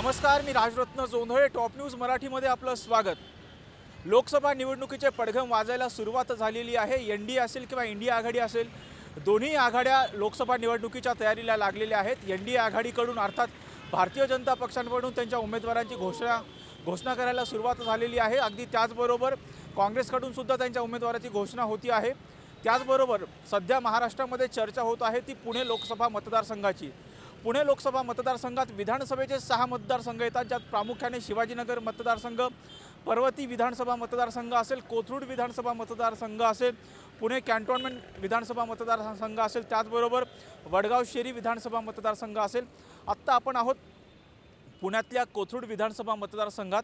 नमस्कार मी Rajratna Jondhale top news मराठीमध्ये आपलं स्वागत. लोकसभा निवडणुकीचे पडघम वाजायला सुरुवात झालेली आहे. एन डी असेल किंवा इंडिया आघाडी असेल दोन्ही आघाड्या लोकसभा निवडणुकीच्या तयारीला लागलेल्या आहेत. एन डी आघाडीकडून अर्थात भारतीय जनता पक्षांकडून त्यांच्या उमेदवारांची घोषणा घोषणा करायला सुरुवात झालेली आहे. अगदी त्याचबरोबर काँग्रेसकडून सुद्धा त्यांच्या उमेदवाराची घोषणा होती आहे. त्याचबरोबर सध्या महाराष्ट्रामध्ये चर्चा होत आहे ती पुणे लोकसभा मतदारसंघाची. पुणे लोकसभा मतदारसंघात विधानसभेचे सहा मतदारसंघ येतात ज्यात प्रामुख्याने शिवाजीनगर मतदारसंघ पर्वती विधानसभा मतदारसंघ असेल कोथरूड विधानसभा मतदारसंघ असेल पुणे कॅन्टोन्मेंट विधानसभा मतदारसंघ असेल त्याचबरोबर वडगाव शेरी विधानसभा मतदारसंघ असेल. आत्ता आपण आहोत पुण्यातल्या कोथरूड विधानसभा मतदारसंघात.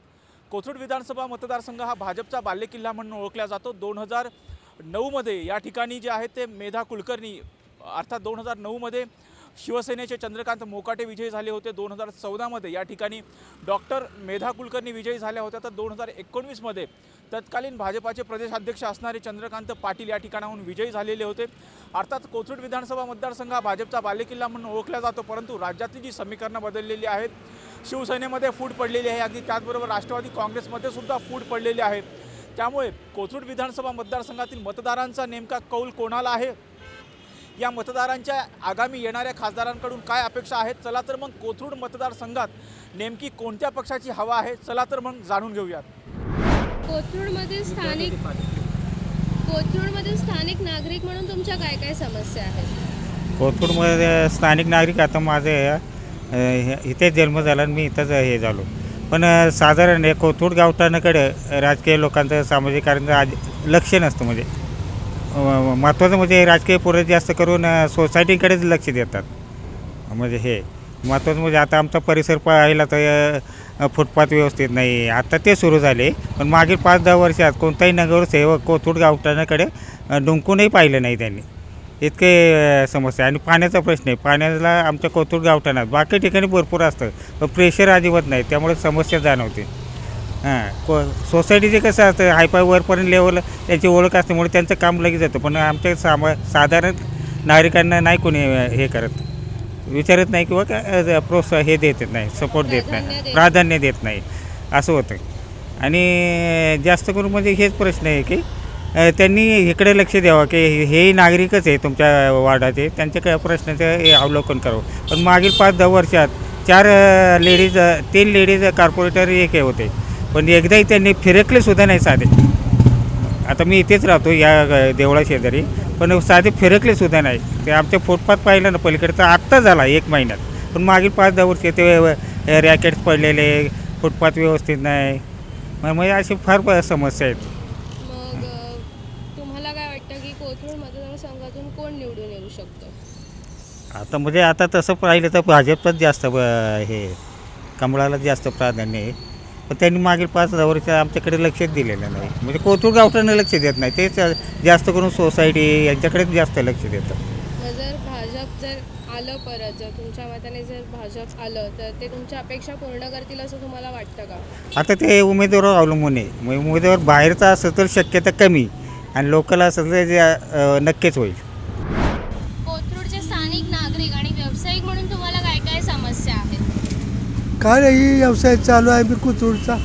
कोथरूड विधानसभा मतदारसंघ हा भाजपचा बालेकिल्ला म्हणून ओळखला जातो. दोन हजार नऊमध्ये या ठिकाणी जे आहे ते मेधा कुलकर्णी अर्थात दोन हजार नऊमध्ये शिवसेनेचे चंद्रकांत मोकाटे विजयी झाले होते दोन हजार चौदामध्ये. या ठिकाणी डॉक्टर मेधा कुलकर्णी विजयी झाल्या होत्या. तर दोन हजार एकोणवीसमध्ये तत्कालीन भाजपाचे प्रदेशाध्यक्ष असणारे चंद्रकांत पाटील या ठिकाणाहून विजयी झालेले होते. अर्थात कोथरूड विधानसभा मतदारसंघ हा भाजपचा बालेकिल्ला म्हणून ओळखला जातो परंतु राज्यातली जी समीकरणं बदललेली आहेत शिवसेनेमध्ये फूट पडलेली आहे. अगदी त्याचबरोबर राष्ट्रवादी काँग्रेसमध्ये सुद्धा फूट पडलेली आहे. त्यामुळे कोथरूड विधानसभा मतदारसंघातील मतदारांचा नेमका कौल कोणाला आहे? या मतदारांच्या आगामी येणाऱ्या खासदारांकडून काय अपेक्षा आहेत? चला तर मग कोथरूड मतदारसंघात नेमकी कोणत्या पक्षाची हवा आहे? चला तर मग जाणून घेऊयात. कोथरूडमध्ये स्थानिक कोथरूडमध्ये स्थानिक नागरिक म्हणून तुमच्या काय काय समस्या आहेत? कोथरूडमध्ये स्थानिक नागरिक आता माझे अ, हे- इथे जन्म झाला आणि मी इथंच हे झालो. पण अ, साधारण हे कोथरूड गावठाणाकडे राजकीय लोकांचं सामाजिक कार्यांचं आज लक्ष नसतं म्हणजे. महत्त्वाचं म्हणजे राजकीय पुढे जास्त करून सोसायटीकडेच लक्ष देतात. म्हणजे हे महत्त्वाचं म्हणजे आता आमचा परिसर पाहिला तर फुटपाथ व्यवस्थित नाही. आता ते सुरू झाले पण मागील पाच दहा वर्षात कोणताही नगरसेवक कोथूड गावठाणाकडे डुंकूनही पाहिलं नाही त्यांनी. इतके समस्या. आणि पाण्याचा प्रश्न आहे. पाण्याला आमच्या कोथूड गावठाणात बाकी ठिकाणी भरपूर असतं पण प्रेशर अजिबात नाही. त्यामुळे समस्या जाणवते. हां. को सोसायटीचे कसं असतं हायफाय वरपर्यंत लेवल त्यांची ओळख असल्यामुळे त्यांचं काम लगेच जातं पण आमच्या सामा साधारण नागरिकांना नाही कोणी हे करत. विचारत नाही किंवा काय प्रोत्साह हे देत नाही सपोर्ट देत नाही प्राधान्य देत नाही. असं होतं. आणि जास्त करून म्हणजे हेच प्रश्न आहे की त्यांनी इकडे लक्ष द्यावं की हे नागरिकच आहे तुमच्या वार्डाचे त्यांच्या काय प्रश्नाचं हे अवलोकन करावं. पण मागील पाच दहा वर्षात चार लेडीज तीन लेडीज कॉर्पोरेटर एक हे होते. पण एकदाही त्यांनी फिरकले सुद्धा नाही साधे. आता मी इथेच राहतो या देवळा शेजारी. पण साधे फिरकले सुद्धा नाही. ते आमचे फुटपाथ पाहिलं ना पलीकडे तर आत्ता झाला एक महिन्यात. पण मागील पाच दहा वर्ष ते रॅकेट्स पडलेले फुटपाथ व्यवस्थित नाही. मग म्हणजे अशी फार समस्या आहेत. मग अ, तुम्हाला काय वाटतं की कोथरूड मतदारसंघातून कोण निवडून येऊ शकतं? आता म्हणजे आता तसं पाहिलं तर भाजपच जास्त हे कमळाला जास्त प्राधान्य आहे. पण त्यांनी मागील पाच दहा वर्ष आमच्याकडे लक्षच दिलेलं नाही. म्हणजे कोथरूड गावठानं लक्ष देत नाही. तेच जास्त करून सोसायटी यांच्याकडेच जास्त लक्ष देतं. मग जर भाजप जर आलं परत जर तुमच्या मताने जर भाजप आलं तर ते तुमच्या अपेक्षा पूर्ण करतील असं तुम्हाला वाटतं का? आता ते उमेदवारावर अवलंबून आहे. मग उमेदवार बाहेरचा असेल तर शक्यता कमी आणि लोकल असेल तर जे, अ, नक्कीच होईल कोथरूडचे स्थानिक नागरिक आणि व्यावसायिक म्हणून तुम्हाला काय काय समस्या आहेत काय नाही ही व्यवसाय चालू आहे मी कुतूरचा.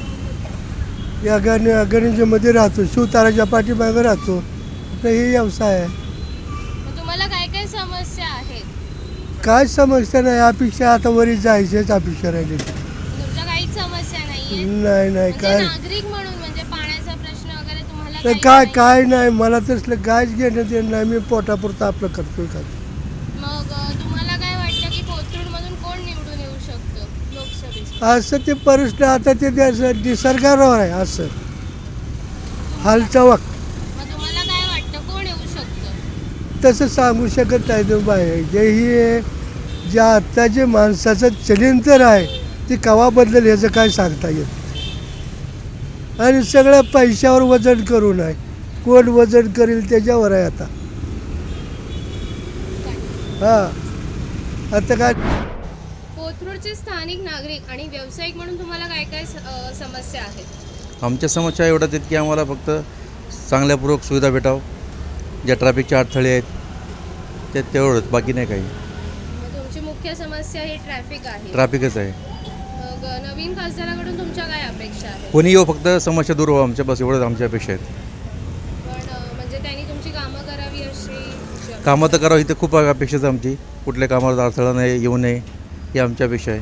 या गण गणेशमध्ये राहतो शिवताराच्या पाठीमागे राहतो. तर ही व्यवसाय आहे. मग तुम्हाला काय काय समस्या आहेत? काय समस्या नाही अपेक्षा आता वरी जायचीच अपेक्षा राहिली. तुमच्या काहीच समस्या नाहीये? नाही नाही म्हणजे काय नागरिक म्हणून म्हणजे पाण्याचा प्रश्न वगैरे तुम्हाला तर काही काय नाही? काय नाही मला तसलं कायच घेणं ते नाही मी पोटापुरतं आपलं करतोय का? मग अ, तुम्हाला काय वाटतं की कोथरूड मधून कोण निवडून येऊ शकतं? असं ते प्रश्न आता ते निसर्गावर आहे असं. हालचावक मग तुम्हाला काय वाटतं कोण येऊ शकतं? तसं सांगू शकत नाही बाहेर जे ही जे आत्ताचे माणसाचं चलिंतर आहे ते कवा बदलेल ह्याचं काय सांगता येत. आणि सगळं पैशावर वजन करून आहे कोण वजन करेल त्याच्यावर आहे आता. हां. आता काय कोथरूडचे स्थानिक नागरिक आणि व्यावसायिक म्हणून तुम्हाला काय काय समस्या आहेत? आमच्या समस्या एवढ्याच आहेत की आम्हाला फक्त चांगल्यापूर्वक सुविधा भेटावं. ज्या ट्रॅफिकचे अडथळे आहेत ते तेवढंच बाकी नाही काही. तुमची मुख्य समस्या ही ट्रॅफिक आहे. ट्रॅफिकच आहे. नवीन खासदाराकडून तुमच्या काय अपेक्षा आहेत? कोणी येऊ फक्त समस्या दूर व्हावं आमच्या बस एवढंच आमच्या अपेक्षा आहेत. म्हणजे त्यांनी तुमची कामं करावी अशी. कामं तर करावं इथं खूप अपेक्षा आहे आमची. कुठल्या कामावर अडथळा नाही येऊ नये. ही आमची अपेक्षा आहे.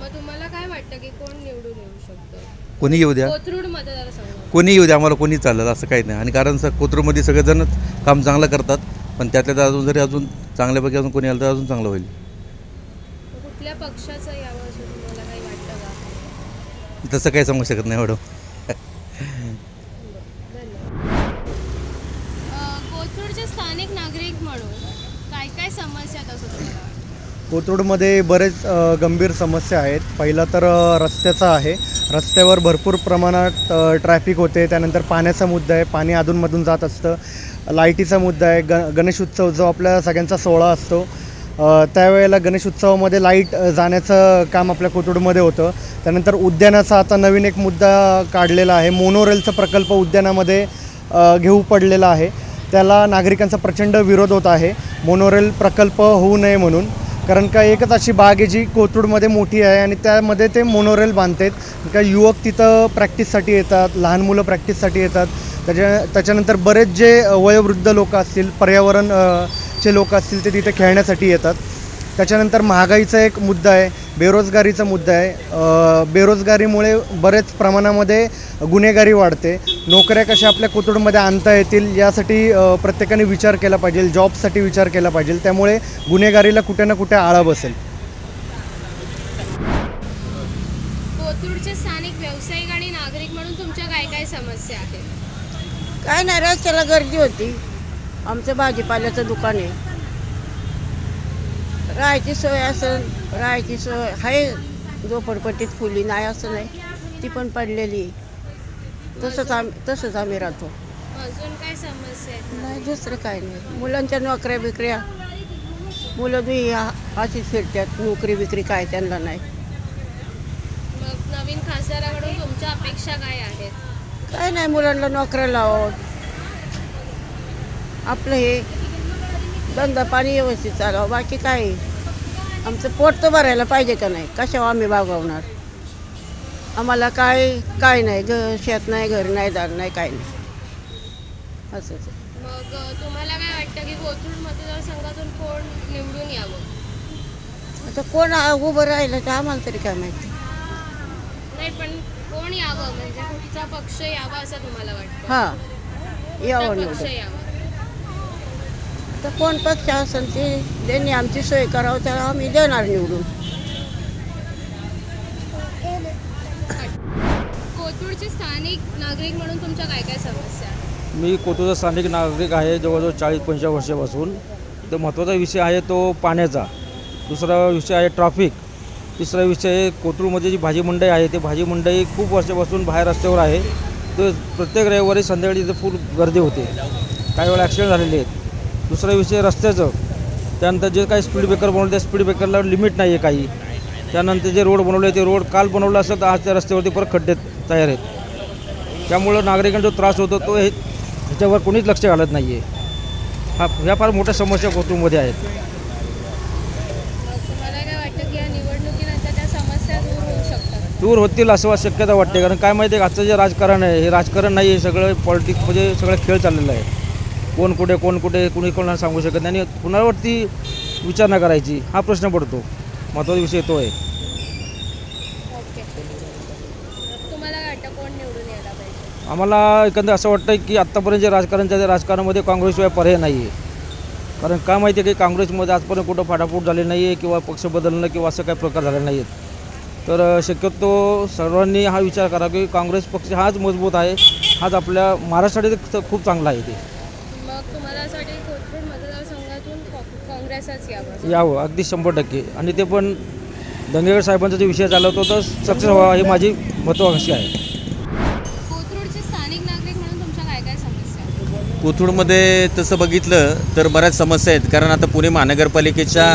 मग तुम्हाला काय वाटतं की कोण निवडून येऊ शकतं? कोणी येऊ द्या. कोथरूड मतदारसंघ कोणी येऊ द्या आम्हाला कोणी चालेल असं काही नाही. आणि कारण सर कोथरूडमध्ये सगळेजणच काम चांगलं करतात पण त्यातल्या त्यात अजून जरी अजून चांगल्यापैकी अजून कोणी आलं तर अजून चांगलं होईल. मग कुठल्या पक्षाचं यावं असं तुम्हाला काही वाटतं का? तसं काही सांगू शकत नाही मॅडम. अ, कोथरूडचे स्थानिक नागरिक म्हणून काय काय समस्या आहेत असं तुम्हाला वाटतं? कोथरूडमध्ये बरेच गंभीर समस्या आहेत. पहिला तर रस्त्याचा आहे. रस्त्यावर भरपूर प्रमाणात ट्रॅफिक होते. त्यानंतर पाण्याचा मुद्दा आहे. पाणी अधूनमधून जात असतं. लाईटीचा मुद्दा आहे. ग गणेश उत्सव जो आपल्या सगळ्यांचा सोहळा असतो त्यावेळेला गणेश उत्सवामध्ये लाइट जाण्याचं काम आपल्या कोथरूडमध्ये होतं. त्यानंतर उद्यानाचा आता नवीन एक मुद्दा काढलेला आहे. मोनोरेलचा प्रकल्प उद्यानामध्ये घेऊ पडलेला आहे. त्याला नागरिकांचा प्रचंड विरोध होत आहे. मोनोरेल प्रकल्प होऊ नये म्हणून कारण का एकच अशी बाग आहे जी कोथरूडमध्ये मोठी आहे आणि त्यामध्ये ते मोनोरेल बांधतात. का युवक तिथं प्रॅक्टिससाठी येतात लहान मुलं प्रॅक्टिससाठी येतात. त्याच्या त्याच्यानंतर बरेच जे वयोवृद्ध लोक असतील पर्यावरण चे लोक असतील ते तिथे खेळण्यासाठी येतात. त्याच्यानंतर महागाईचा एक मुद्दा आहे बेरोजगारीचा मुद्दा आहे. बेरोजगारीमुळे बरेच प्रमाणामध्ये गुन्हेगारी वाढते. नोकऱ्या कशा आपल्या कोथरूडमध्ये आणता येतील यासाठी प्रत्येकाने विचार केला पाहिजे जॉबसाठी विचार केला पाहिजे. त्यामुळे गुन्हेगारीला कुठे ना कुठे आळा बसेल. कोथरूडचे स्थानिक व्यावसायिक आणि नागरिक म्हणून तुमच्या काय काय समस्या आहेत? काय नाही रस्त्याला गर्दी होती. आमचं भाजीपाल्याचं दुकान आहे. राहायची सोय असेल राहायची सोय आहे. झोपडपट्टीत खुली नाही असं नाही. ती पण पडलेली. तसंच आम्ही तसंच आम्ही राहतो. अजून काय समस्या आहेत? नाही दुसरं काय नाही. मुलांच्या नोकऱ्या बिकऱ्या. मुलं दुई अशीच फिरतात. नोकरी बिकरी काय त्यांना नाही. मग नवीन खासदाराकडून तुमच्या अपेक्षा काय आहेत? काय नाही मुलांना नोकऱ्या लावत आपलं हे धंदा पाणी व्यवस्थित चालावं. बाकी काय? आमचं पोट तर भरायला पाहिजे का नाही? कशावर आम्ही भागवणार? आम्हाला काय काय नाही घ शेत नाही घर नाही दार नाही काय नाही. असंच आहे. मग तुम्हाला काय वाटतं की कोथरूड मतदारसंघातून कोण निवडून यावं? आता कोण आ- उभं राहिलं तर आम्हाला तरी काय माहिती. नाही पण कोण यावं? म्हणजे कुठचा पक्ष यावा असं तुम्हाला वाटतं? हां. यावं पक्ष निवडून यावा? तर कोण पक्ष असेल ते त्यांनी आमची सोय करावं तर आम्ही देणार निवडून. कोथरूडचे स्थानिक नागरिक म्हणून तुमच्या काय काय समस्या? मी कोथरूडचा स्थानिक नागरिक आहे जवळजवळ चाळीस पंचवीस वर्षापासून. तर महत्त्वाचा विषय आहे तो पाण्याचा. दुसरा विषय आहे ट्रॅफिक तिसरा विषय आहे कोथरूडमध्ये जी भाजी मंडई आहे ते भाजी मंडई खूप वर्षापासून बाहेर रस्त्यावर आहे. तर प्रत्येक रविवारी संध्याकाळी तिथे फुल गर्दी होते. काही वेळा ॲक्सिडेंट झालेले आहेत. दुसरा विषय रस्त्याचं. त्यानंतर जे काही स्पीड ब्रेकर बनवलं त्या स्पीड ब्रेकरला लिमिट नाही आहे काही. त्यानंतर जे रोड बनवले ते रोड काल बनवलं असं तर आज त्या रस्त्यावरती परत खड्डे तयार आहेत. त्यामुळं नागरिकांचा जो त्रास होतो तो हे ह्याच्यावर कोणीच लक्ष घालत नाही आहे हा ह्या फार मोठ्या समस्या कोथरूडमध्ये आहेत. दूर होतील असं शक्यता वाटते. कारण काय माहिती आहे आजचं जे राजकारण आहे हे राजकारण नाही आहे सगळं पॉलिटिक्स म्हणजे सगळं खेळ चाललेला आहे. कोण कुठे कोण कुठे कुणी कोणाला सांगू शकत नाही. आणि कुणावरती विचारणा करायची हा प्रश्न पडतो. महत्त्वाचा विषय तो आहे. आम्हाला एकंदर असं वाटतं की आत्तापर्यंत जे राजकारणच्या त्या राजकारणामध्ये काँग्रेसशिवाय पर्याय नाही आहे कारण काय माहिती आहे की काँग्रेसमध्ये आजपर्यंत कुठं फाटाफूट झाली नाही आहे किंवा पक्ष बदलणं किंवा असं काही प्रकार झाले नाही आहेत तर शक्यतो सर्वांनी हा विचार करा की काँग्रेस पक्ष हाच मजबूत आहे हाच आपल्या महाराष्ट्रासाठी खूप चांगला आहे ते मग तुम्हाला असं वाटतं की कोथरूड मतदारसंघातून यावं यावं अगदी शंभर टक्के. आणि ते पण दंगेकर साहेबांचा जो विषय चालला होता तो सक्सेस व्हावा ही माझी महत्त्वाकांक्षी आहे. कोथरूडचे स्थानिक नागरिक म्हणून तुमच्या काय काय समस्या आहेत? कोथरूडमध्ये तसं बघितलं तर बऱ्याच समस्या आहेत. कारण आता पुणे महानगरपालिकेच्या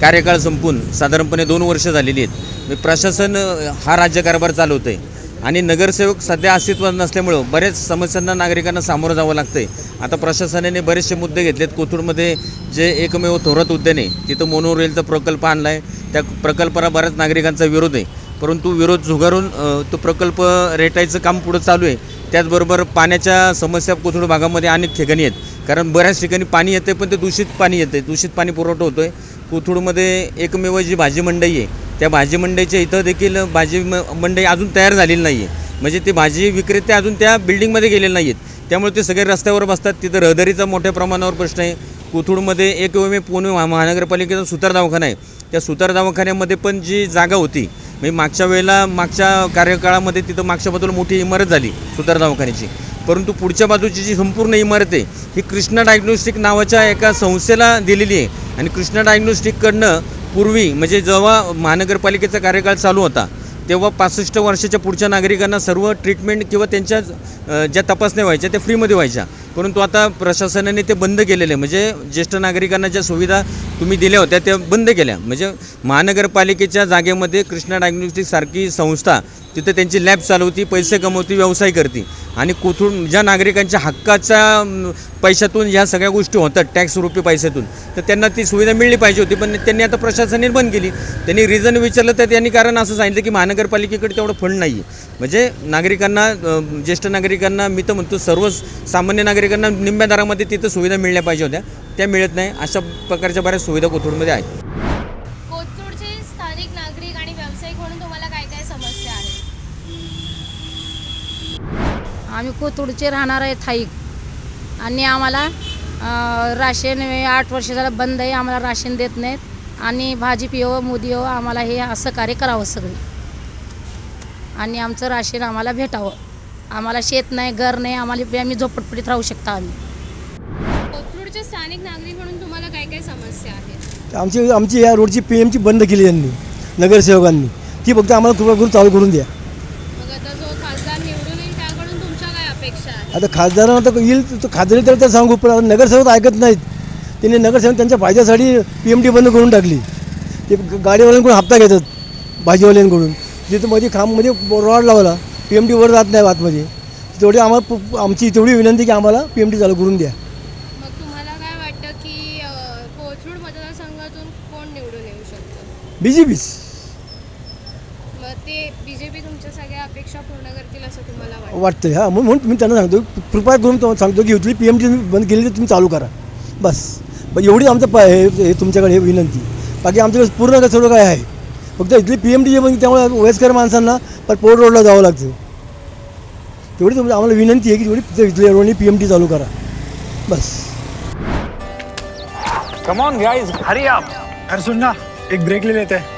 कार्यकाळ संपून साधारणपणे दोन वर्ष झालेली आहेत. म्हणजे प्रशासन अ, हा राज्यकारभार चालवतं आहे आणि नगरसेवक सध्या अस्तित्वात नसल्यामुळं बऱ्याच समस्यांना नागरिकांना सामोरं जावं लागतं आहे आता प्रशासनाने बरेचसे मुद्दे घेतलेत. कोथरूडमध्ये जे एकमेव थोरात उद्यान आहे तिथं मोनो रेलचा प्रकल्प आणला आहे त्या प्रकल्पाला बऱ्याच नागरिकांचा विरोध आहे. परंतु विरोध झुगारून तो प्रकल्प रेटायचं काम पुढं चालू आहे. त्याचबरोबर पाण्याच्या समस्या कोथरूड भागामध्ये अनेक ठिकाणी आहेत. कारण बऱ्याच ठिकाणी पाणी येते पण ते दूषित पाणी येते दूषित पाणी पुरवठा होतो आहे कोथरूडमध्ये एकमेव जी भाजी मंडई आहे त्या भाजी मंडईच्या इथं देखील भाजी म मंडई अजून तयार झालेली नाही आहे म्हणजे ते भाजी विक्रेते अजून त्या बिल्डिंगमध्ये गेलेले नाही आहेत त्यामुळे ते सगळे रस्त्यावर बसतात. तिथं रहदारीचा मोठ्या प्रमाणावर प्रश्न आहे. कोथरूडमध्ये एक वेळ पुणे महानगरपालिकेचा सुतार दवाखाना आहे. त्या सुतार दवाखान्यामध्ये पण जी जागा होती म्हणजे मागच्या वेळेला मागच्या कार्यकाळामध्ये तिथं मागच्या बाजूला मोठी इमारत झाली सुतार दवाखान्याची. परंतु पुढच्या बाजूची जी संपूर्ण इमारत आहे ही कृष्णा डायग्नोस्टिक नावाच्या एका संस्थेला दिलेली आहे. आणि कृष्णा डायग्नोस्टिककडनं पूर्वी म्हणजे जेव्हा महानगरपालिकेचा कार्यकाळ चालू होता तेव्हा पासष्ट वर्षाच्या पुढच्या नागरिकांना सर्व ट्रीटमेंट किंवा त्यांच्या ज्या तपासण्या व्हायच्या त्या फ्रीमध्ये व्हायच्या. परंतु आता प्रशासनाने ते बंद केलेले म्हणजे ज्येष्ठ नागरिकांना ज्या सुविधा तुम्ही दिल्या होत्या त्या बंद केल्या. म्हणजे महानगरपालिकेच्या जागेमध्ये कृष्णा डायग्नोस्टिक सारखी संस्था तिथं त्यांची लॅब चालवती पैसे कमवती व्यवसाय करते. आणि कुठून ज्या नागरिकांच्या हक्काच्या पैशातून ह्या सगळ्या गोष्टी होतात टॅक्स रुपी पैशातून तर त्यांना ती सुविधा मिळली पाहिजे होती. पण त्यांनी आता प्रशासनाने बंद केली. त्यांनी रिझन विचारलं तर त्यांनी कारण असं सांगितलं की महानगरपालिकेकडे तेवढं फंड नाही आहे म्हणजे नागरिकांना ज्येष्ठ नागरिकांना मी तर म्हणतो सर्व सामान्य नागरिकांना निम्म्या दरामध्ये तिथं सुविधा मिळल्या पाहिजे होत्या. त्या मिळत नाही. अशा प्रकारच्या बऱ्याच सुविधा कोथरूडमध्ये आहेत कोथरूडचे स्थानिक नागरिक आणि व्यावसायिक म्हणून तुम्हाला काय काय समस्या आहेत आम्ही कोथरूडचे राहणार आहे थाईक आणि आम्हाला राशन हे आठ वर्ष झालं बंद आहे आम्हाला राशन देत नाहीत. आणि भाजी पिओ मोदी हो आम्हाला हे असं कार्य करावं सगळे. आणि आमचं राशन आम्हाला भेटावं. आम्हाला शेत नाही घर नाही आम्हाला आम्ही झोपटपटीत राहू शकता आम्ही. कोथरूडचे स्थानिक नागरिक म्हणून तुम्हाला काय काय समस्या आहेत? आमची आमची या रोडची पी एमची बंद केली यांनी नगरसेवकांनी. ती फक्त आम्हाला कृपा करून चालू करून द्या मग आता जो खासदार निवडून येईल त्याकडून तुमच्या काय अपेक्षा आहेत आता खासदारांना तर येईल तो खासदारी तर तर सांगू पण नगरसेवक ऐकत नाहीत. त्यांनी नगरसेवक त्यांच्या फायद्यासाठी पी एम टी बंद करून टाकली. ते गाडीवाल्यांकडून हप्ता घेतात भाजीवाल्यांकडून तिथं मध्ये खांबमध्ये रॉड लावला पी एम टी वर जात नाही आतमध्ये. तेवढी आम्हाला आमची तेवढी विनंती की आम्हाला पी एम टी चालू करून द्या. मग तुम्हाला काय वाटतं की अं, कोथरूड मतदारसंघातून कोण निवडून येऊ शकतं बी जे पीच मग ते बीजेपी तुमच्या सगळ्या अपेक्षा पूर्ण करतील असं तुम्हाला वाटतं हा म्हणून म्हणून मी त्यांना सांगतो कृपया करून तुम्हाला सांगतो की इथली पी एम टी बंद केली तर तुम्ही चालू करा. बस. बस एवढी आमचं प हे हे तुमच्याकडे हे विनंती. बाकी आमच्याकडे पूर्ण काय सगळं काय आहे? फक्त इथली पी एम टी जे बंद त्यामुळे वयस्कर माणसांना पर पोर्ट रोडला जावं लागतं. तेवढी तुमची आम्हाला विनंती आहे की तेवढी ते इथल्या रोडनी पी एम टी चालू करा. बस. Come on guys hurry up. अरे सुन ना एक ब्रेक ले लेते. हैं